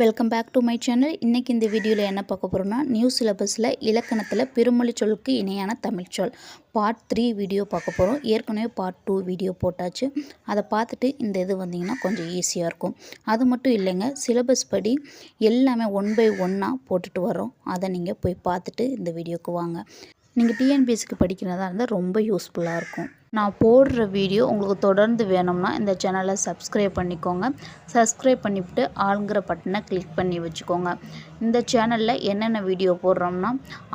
Welcome back to my channel இன்றைக்கி இந்த வீடியோவில் என்ன பார்க்க போகிறோம்னா நியூ சிலபஸில் இலக்கணத்தில் பெருமொழி சொல்லுக்கு இணையான தமிழ் சொல். பார்ட் த்ரீ வீடியோ பார்க்க போகிறோம் ஏற்கனவே பார்ட் டூ வீடியோ போட்டாச்சு. அதை பார்த்துட்டு இந்த இது வந்தீங்கன்னா கொஞ்சம் ஈஸியாக இருக்கும். அது மட்டும் இல்லைங்க சிலபஸ் படி எல்லாமே ஒன் பை ஒன்னாக போட்டுட்டு வரோம் அதை நீங்கள் போய் பார்த்துட்டு இந்த வீடியோக்கு வாங்க. நீங்கள் டிஎன்பிஎஸ்சிக்கு படிக்கிறதா இருந்தால் ரொம்ப யூஸ்ஃபுல்லாக இருக்கும். நான் போடுற வீடியோ உங்களுக்கு தொடர்ந்து வேணும்னா இந்த சேனலை சப்ஸ்கிரைப் பண்ணிக்கோங்க. சப்ஸ்கிரைப் பண்ணிவிட்டு ஆளுங்கிற பட்டனை கிளிக் பண்ணி வச்சுக்கோங்க. இந்த சேனலில் என்னென்ன வீடியோ போடுறோம்னா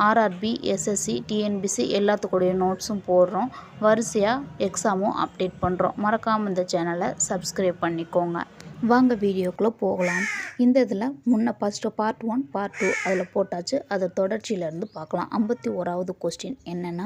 ஆர்ஆர்பி எஸ்எஸ்சி டிஎன்பிசி எல்லாத்துக்குடைய நோட்ஸும் போடுறோம். வரிசையாக எக்ஸாமும் அப்டேட் பண்ணுறோம் மறக்காமல் இந்த சேனலை சப்ஸ்கிரைப் பண்ணிக்கோங்க. வாங்க வீடியோக்குள்ளே போகலாம். இந்த இதில் முன்ன first part one part two அதில் போட்டாச்சு. அதை தொடர்ச்சியிலேருந்து பார்க்கலாம். ஐம்பத்தி ஓராவது கொஸ்டின் என்னென்னா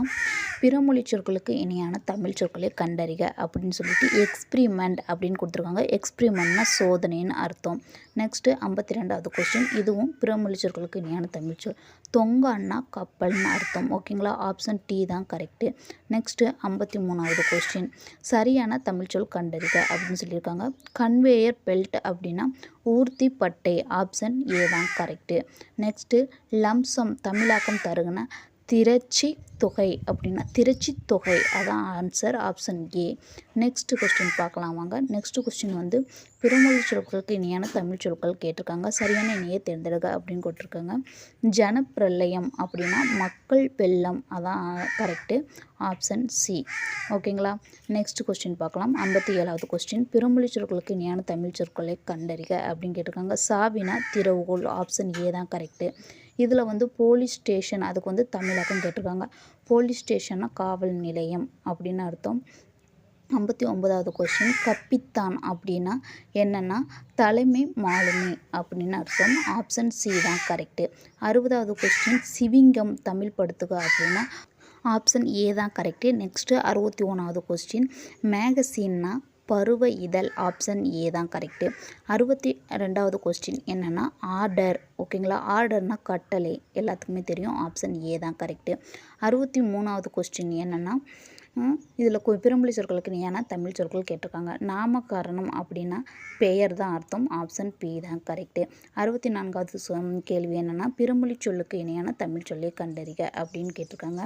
பிறமொழி சொற்களுக்கு இணையான தமிழ் சொற்களை கண்டறிக அப்படின்னு சொல்லிட்டு எக்ஸ்பிரிமெண்ட் அப்படின்னு கொடுத்துருக்காங்க. எக்ஸ்பிரிமெண்ட்னா சோதனைன்னு அர்த்தம். நெக்ஸ்ட்டு ஐம்பத்தி ரெண்டாவது கொஸ்டின் இதுவும் பிறமொழி சொற்களுக்கு இணையான தமிழ் சொல். தொங்கான்னா கப்பல்னு அர்த்தம். ஓகேங்களா ஆப்ஷன் டி தான் கரெக்டு நெக்ஸ்ட்டு ஐம்பத்தி மூணாவது கொஸ்டின் சரியான தமிழ் சொல் கண்டறிக அப்படின்னு சொல்லியிருக்காங்க. கன்வேயர் பெல்ட் அப்படின்னா ஊர்த்தி பட்டை ஆப்ஷன் ஏ தான் கரெக்டு நெக்ஸ்ட்டு லம்சம் தமிழாக்கம் தருகுன திரச்சி தொகை அப்படின்னா திரச்சி தொகை. அதான் answer option A next question பார்க்கலாம் வாங்க. நெக்ஸ்ட் கொஸ்டின் வந்து பிறமொழி சொற்களுக்கு இணையான தமிழ் சொற்கள் கேட்டிருக்காங்க. சரியான இணையை தேர்ந்தெடுக்க அப்படின்னு கொடுத்துருக்காங்க ஜனப்பிரளயம் அப்படின்னா மக்கள் வெள்ளம். அதான் கரெக்டு ஆப்ஷன் சி ஓகேங்களா நெக்ஸ்ட் கொஸ்டின் பார்க்கலாம். ஐம்பத்தி ஏழாவது கொஸ்டின் பிறமொழி சொற்களுக்கு இணையான தமிழ் சொற்களை கண்டறிக அப்படின்னு கேட்டிருக்காங்க. சாவினா திறவுகோல் ஆப்ஷன் ஏ தான் கரெக்டு இதில் வந்து போலீஸ் ஸ்டேஷன் அதுக்கு வந்து தமிழகம் கேட்டிருக்காங்க. போலீஸ் ஸ்டேஷன்னா காவல் நிலையம் அப்படின்னு அர்த்தம். ஐம்பத்தி ஒன்பதாவது கொஸ்டின் கப்பித்தான் அப்படின்னா என்னென்னா தலைமை மாலுமி அப்படின்னு அர்த்தம். ஆப்ஷன் சி தான் கரெக்டு அறுபதாவது கொஸ்டின் சிவிங்கம் தமிழ் படுத்துக அப்படின்னா ஆப்ஷன் ஏ தான் கரெக்டு நெக்ஸ்ட்டு அறுபத்தி ஒன்றாவது கொஸ்டின் மேகசின்னா பருவ இதழ் ஆப்ஷன் ஏ தான் கரெக்டு அறுபத்தி ரெண்டாவது கொஸ்டின் என்னென்னா ஆர்டர் ஓகேங்களா ஆர்டர்னால் கட்டளை. எல்லாத்துக்குமே தெரியும். ஆப்ஷன் ஏ தான் கரெக்டு அறுபத்தி மூணாவது கொஸ்டின் என்னென்னா இதில் பிறமொழி சொற்களுக்கு இணையான தமிழ் சொற்கள் கேட்டிருக்காங்க. நாமகாரணம் அப்படின்னா பெயர் தான் அர்த்தம் ஆப்ஷன் பி தான் கரெக்டு அறுபத்தி நான்காவது கேள்வி என்னென்னா பிறமொழி சொல்லுக்கு இணையான தமிழ் சொல்லை கண்டறிக அப்படின்னு கேட்டிருக்காங்க.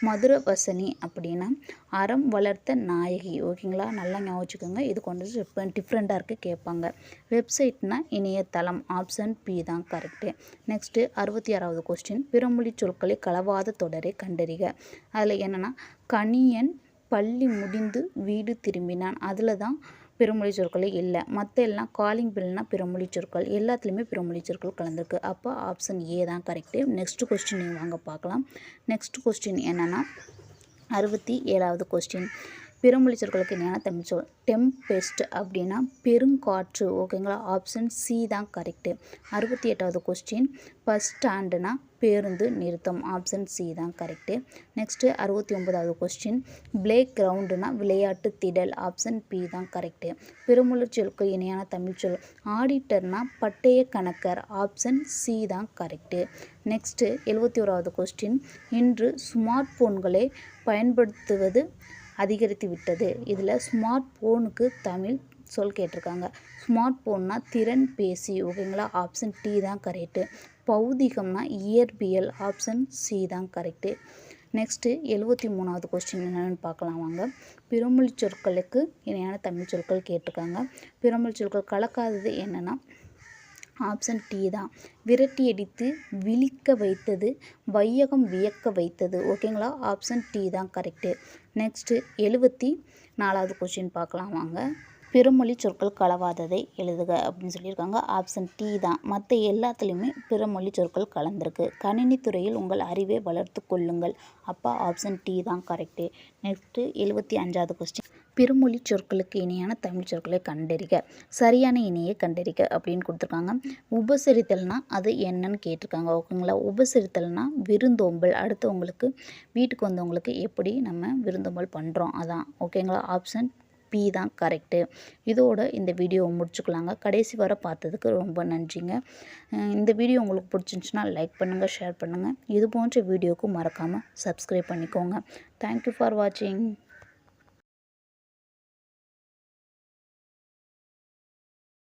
மதுர வசனி அப்படின்னா அறம் வளர்த்த நாயகி. ஓகேங்களா? நல்லா ஞாபகம் இது கொஞ்சம் டிஃப்ரெண்ட்டாக இருக்குது கேட்பாங்க. வெப்சைட்னா இணையதளம் ஆப்ஷன் பி தான் கரெக்டு நெக்ஸ்ட்டு அறுபத்தி ஆறாவது கொஸ்டின் பிறமொழி சொற்களை களவாத தொடரை கண்டறிக. அதில் என்னென்னா கணியன் பள்ளி முடிந்து வீடு திரும்பினான். அதில் தான் பிறமொழி சொற்களே இல்லை. மற்ற எல்லாம் காலிங் பில்னா பிறமொழி சொற்கள். எல்லாத்துலேயுமே பிறமொழி சொற்கள் கலந்துருக்கு. அப்போ ஆப்ஷன் ஏ தான் கரெக்டு நெக்ஸ்ட் கொஸ்டின் வாங்க பார்க்கலாம். நெக்ஸ்ட் கொஸ்டின் என்னென்னா அறுபத்தி ஏழாவது கொஸ்டின் பிறமொழி சொற்களுக்கு என்னென்னா தமிழ் சொல். டெம்பெஸ்ட் அப்படின்னா பெருங்காற்று ஓகேங்களா? ஆப்ஷன் சி தான் கரெக்டு அறுபத்தி எட்டாவது கொஸ்டின் பஸ் ஸ்டாண்டுனா பேருந்து நிறுத்தம். ஆப்ஷன் சி தான் கரெக்டு நெக்ஸ்ட்டு அறுபத்தி ஒன்பதாவது கொஸ்டின் பிளே கிரவுண்டுனா விளையாட்டு திடல். ஆப்ஷன் பி தான் கரெக்டு பிறமொழி சொற்கு இணையான தமிழ் சொல். ஆடிட்டர்னா பட்டய கணக்கர். ஆப்ஷன் சி தான் கரெக்டு நெக்ஸ்ட்டு எழுபத்தி ஓராவது கொஸ்டின் இன்று ஸ்மார்ட் ஃபோன்களை பயன்படுத்துவது அதிகரித்து விட்டது. இதில் ஸ்மார்ட் ஃபோனுக்கு தமிழ் சொல் கேட்டிருக்காங்க. ஸ்மார்ட் ஃபோன்னா திறன் பேசி ஓகேங்களா? ஆப்ஷன் டி தான் கரெக்டு பௌதிகம்னா இயற்பியல் ஆப்ஷன் சி தான் கரெக்டு நெக்ஸ்ட்டு எழுபத்தி மூணாவது கொஸ்டின் என்னென்னு பார்க்கலாம் வாங்க. பிறமொழி சொற்களுக்கு இணையான தமிழ் சொற்கள் கேட்டிருக்காங்க. பிறமொழி சொற்கள் கலக்காதது என்னென்னா ஆப்ஷன் டி தான். விரட்டி அடித்து விழிக்க வைத்தது வையகம் வியக்க வைத்தது. ஓகேங்களா ஆப்ஷன் டி தான் கரெக்டு நெக்ஸ்ட்டு எழுபத்தி நாலாவது கொஷின் பார்க்கலாம் வாங்க. பிறமொழி சொற்கள் கலவாததை எழுதுக அப்படின்னு சொல்லியிருக்காங்க. ஆப்ஷன் டி தான். மற்ற எல்லாத்துலேயுமே பிறமொழி சொற்கள் கலந்துருக்கு. கணினித்துறையில் உங்கள் அறிவை வளர்த்து கொள்ளுங்கள். அப்போ ஆப்ஷன் டி தான் கரெக்டு நெக்ஸ்ட்டு எழுபத்தி அஞ்சாவது கொஸ்டின் பிறமொழி சொற்களுக்கு இணையான தமிழ் சொற்களை கண்டறிக. சரியான இணையை கண்டறிக அப்படின்னு கொடுத்துருக்காங்க. உபசரித்தல்னா அது என்னன்னு கேட்டிருக்காங்க. ஓகேங்களா? உபசரித்தல்னா விருந்தோம்பல். அடுத்தவங்களுக்கு வீட்டுக்கு வந்தவங்களுக்கு எப்படி நம்ம விருந்தோம்பல் பண்ணுறோம் அதான். ஓகேங்களா? ஆப்ஷன் பி தான் கரெக்டு இதோட இந்த வீடியோவை முடிச்சுக்கலாங்க. கடைசி வர பார்த்ததுக்கு ரொம்ப நன்றிங்க. இந்த வீடியோ உங்களுக்கு பிடிச்சிருந்துச்சுன்னா லைக் பண்ணுங்கள் ஷேர் பண்ணுங்கள் இது போன்ற வீடியோவுக்கு மறக்காமல் சப்ஸ்கிரைப் பண்ணிக்கோங்க. தேங்க்யூ ஃபார் வாட்சிங்